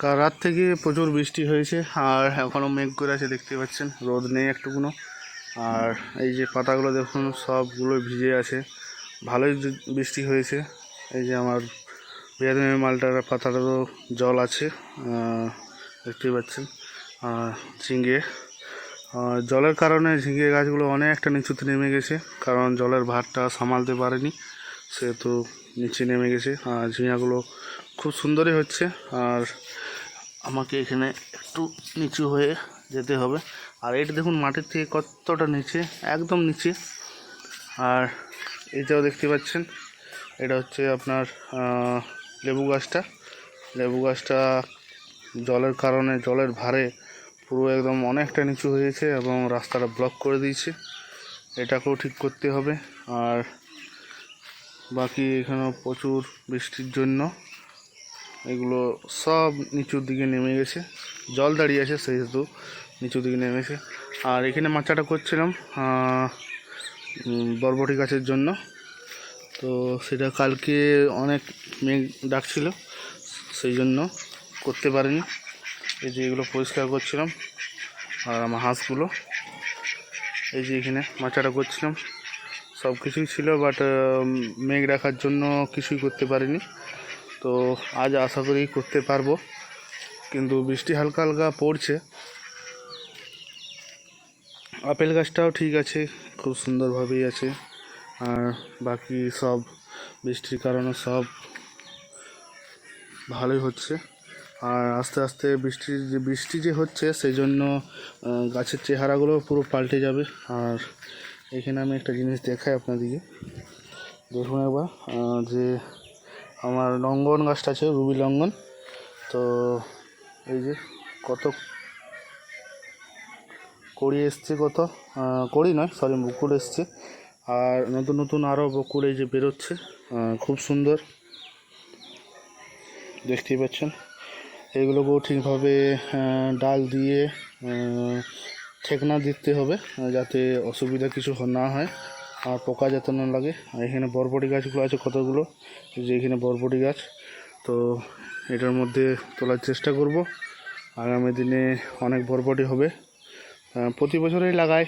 কাল রাত থেকে প্রচুর বৃষ্টি হয়েছে, আর এখনও মেঘ করে আছে দেখতে পাচ্ছেন, রোদ নেই একটুকুনো। আর এই যে পাতাগুলো দেখুন, সবগুলো ভিজে আছে। ভালোই বৃষ্টি হয়েছে। এই যে আমার বিয়াদিনের মালটার পাতাটারও জল আছে দেখতেই পাচ্ছেন আর ঝিঙে। জলের কারণে ঝিঙে গাছগুলো অনেকটা নিচুতে নেমে গেছে, কারণ জলের ভারটা সামালতে পারেনি, সেহেতু নিচে নেমে গেছে। আর ঝিঙাগুলো খুব সুন্দরই হচ্ছে, আর আমাকে এখানে একটু নিচু হয়ে যেতে হবে। আর এটা দেখুন, মাটির থেকে কতটা নিচে, একদম নিচে। আর এটাও দেখতে পাচ্ছেন, এটা হচ্ছে আপনার লেবু গাছটা। লেবু গাছটা জলের কারণে, জলের ভারে পুরো একদম অনেকটা নিচু হয়েছে এবং রাস্তাটা ব্লক করে দিয়েছে। এটাকেও ঠিক করতে হবে। আর বাকি এখানেও প্রচুর বৃষ্টির জন্য এগুলো সব নিচুর দিকে নেমে গেছে। জল দাঁড়িয়ে আছে সেহেতু নিচুর দিকে নেমেছে আর এখানে মাচাটা করছিলাম বরবটি গাছের জন্য। তো সেটা কালকে অনেক মেঘ ডাকছিল, সেই জন্য করতে পারিনি। এই যে এগুলো পরিষ্কার করছিলাম, আর আমার হাঁসগুলো। এই যে এখানে মাচাটা করছিলাম। সব কিছুই ছিল, বাট মেঘ রাখার জন্য কিছুই করতে পারিনি। তো আজ আশা করি করতে পারব। কিন্তু বৃষ্টি হালকা হালকা পড়ছে। আপেল গাছটাও ঠিক আছে, খুব সুন্দরভাবেই আছে। আর বাকি সব বৃষ্টির কারণে সব ভালোই হচ্ছে। আর আস্তে আস্তে বৃষ্টি যে বৃষ্টি যে হচ্ছে সেই জন্য গাছের চেহারাগুলো পুরো পাল্টে যাবে। আর এখানে আমি একটা জিনিস দেখাই আপনাদেরকে দেখুন একবার যে আমার লঙ্গন গাছটা আছে, রুবি লঙ্গন। তো এই যে কত কড়ি এসছে কত? কড়ি নয় সরি বকুল এসছে। আর নতুন নতুন আরও বকুল এই যে বেরোচ্ছে খুব সুন্দর। দেখতেই পাচ্ছেন। এগুলোকেও ঠিকভাবে ডাল দিয়ে ঠেকনা দিতে হবে, যাতে অসুবিধা কিছু না হয়। আর পোকা যাতে না লাগে। আর এখানে বরবটি গাছগুলো আছে কতগুলো? যে এখানে বরবটি গাছ। তো এটার মধ্যে তোলার চেষ্টা করব। আগামী দিনে অনেক বরবটি হবে। প্রতি বছরই লাগাই।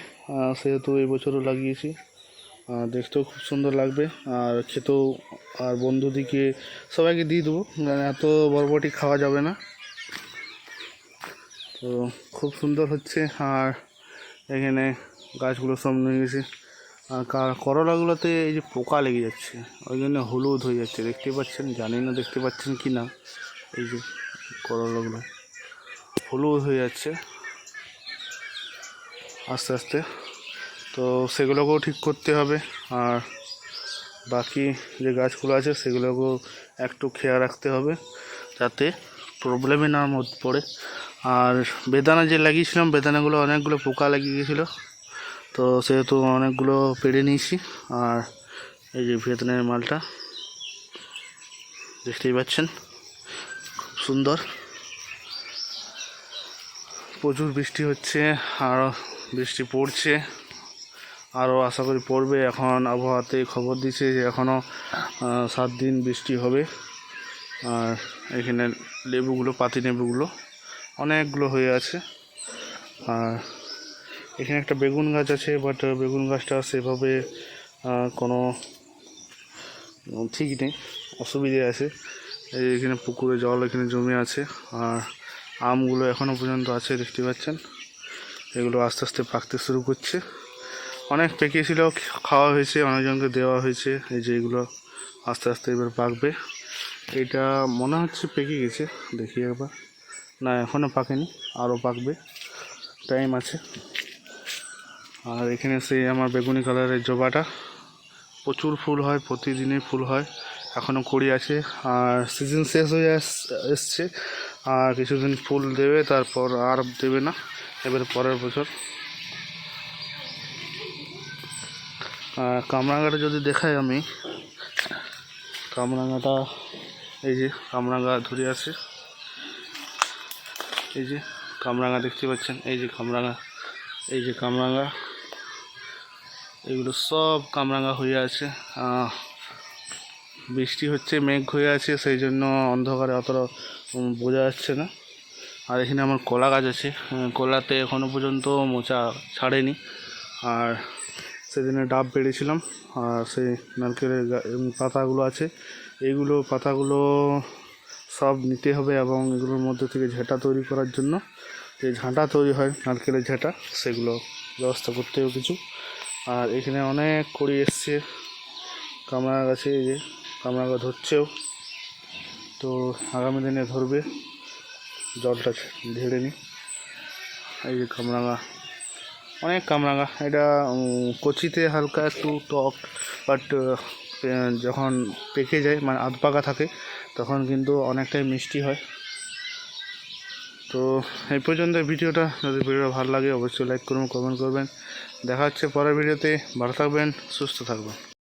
সেহেতু এই বছরও লাগিয়েছি। দেখতেও খুব সুন্দর লাগবে। আর খেতেও আর বন্ধুদিকে সবাইকে দিয়ে দেবো। এত বরবটি খাওয়া যাবে না। তো খুব সুন্দর হচ্ছে। আর এখানে গাছগুলো সব নিয়ে গেছে। আর করলাগুলোতে এই যে পোকা লেগে যাচ্ছে, ওই জন্য হলুদ হয়ে যাচ্ছে, দেখতে পাচ্ছেন? জানি না দেখতে পাচ্ছেন কি না, এই যে করলাগুলো হলুদ হয়ে যাচ্ছে, আস্তে আস্তে। তো সেগুলোকেও ঠিক করতে হবে, আর বাকি যে গাছগুলো আছে, সেগুলোকেও একটু খেয়াল রাখতে হবে, যাতে প্রবলেমে না মধ্যে পড়ে। আর বেদানা যে লাগিয়েছিলাম, বেদানাগুলো অনেকগুলো পোকা লাগিয়ে গেছিল। তো সেহেতু অনেকগুলো পেড়ে নিয়েছি। আর এই যে ভিয়েতনামের মালটা, দেখতেই পাচ্ছেন, খুব সুন্দর। প্রচুর বৃষ্টি হচ্ছে, আর বৃষ্টি পড়ছে আরও আশা করি পড়বে। এখন আবহাওয়াতে খবর দিচ্ছে যে এখনও সাত দিন বৃষ্টি হবে। আর এখানে লেবুগুলো, পাতি লেবুগুলো অনেকগুলো হয়ে আছে। আর এখানে একটা বেগুন গাছ আছে বাট বেগুন গাছটা সেভাবে কোনো ঠিক নেই, অসুবিধে আছে। এখানে পুকুরে জল এখানে জমে আছে, আর আমগুলো এখনও পর্যন্ত আছে, দেখতে পাচ্ছেন। এগুলো আস্তে আস্তে পাকতে শুরু করছে। অনেক পেকেছিল, খাওয়া হয়েছে, অনেকজনকে দেওয়া হয়েছে, এই যে এগুলো আস্তে আস্তে এবার পাকবে। এটা মনে হচ্ছে পেকে গেছে, দেখি একবার। না এখনও পাকেনি, আরও পাকবে। টাইম আছে। আর এখানে সেই আমার বেগুনি কালারের জবাটা। প্রচুর ফুল হয়, প্রতিদিনই ফুল হয় এখনও কুড়ি আছে। আর সিজন শেষ হয়ে এসছে, আর কিছুদিন ফুল দেবে, তারপর আর দেবে না, এবার পরের বছর। আর কামরাঙ্গাটা যদি দেখাই আমি, কামরাঙ্গাটা, এই যে কামরাঙ্গা ধরে আছে, এই যে কামরাঙ্গা দেখতে পাচ্ছেন, এই যে কামরাঙ্গা। এই যে কামরাঙ্গা। এগুলো সব কামরাঙ্গা হয়ে আছে। বৃষ্টি হচ্ছে, মেঘ হয়ে আছে, সেই জন্য অন্ধকারে অতটা বোঝা যাচ্ছে না। আর এখানে আমার কলা গাছ আছে। কলাতে এখনও পর্যন্ত মোচা ছাড়েনি। আর সেদিনে ডাব বেড়েছিলাম, আর সেই নারকেলের পাতাগুলো আছে। এইগুলো পাতাগুলো সব নিতে হবে এবং এগুলোর মধ্যে থেকে ঝাঁটা তৈরি করার জন্য। যে ঝাঁটা তৈরি হয়, নারকেলের ঝাঁটা, সেগুলো ব্যবস্থা করতে হবে কিছু। আর এখানে অনেক কড়ি এসছে। কামড়া গাছে, এই যে কামড়া ধরছেও। তো আগামী দিনে ধরবে। জলটা ঢেলে নি। এই যে কামরাঙা। অনেক কামরাঙা। এটা কচিতে হালকা একটু টক, বাট যখন পেকে যায় মানে আধ পাকা থাকে, তখন কিন্তু অনেকটাই মিষ্টি হয়। তো এই পর্যন্ত ভিডিওটা। যদি ভিডিওটা ভালো লাগে, অবশ্যই লাইক করুন কমেন্ট করবেন। দেখা হচ্ছে পরের ভিডিওতে। ভালো থাকবেন, সুস্থ থাকবেন।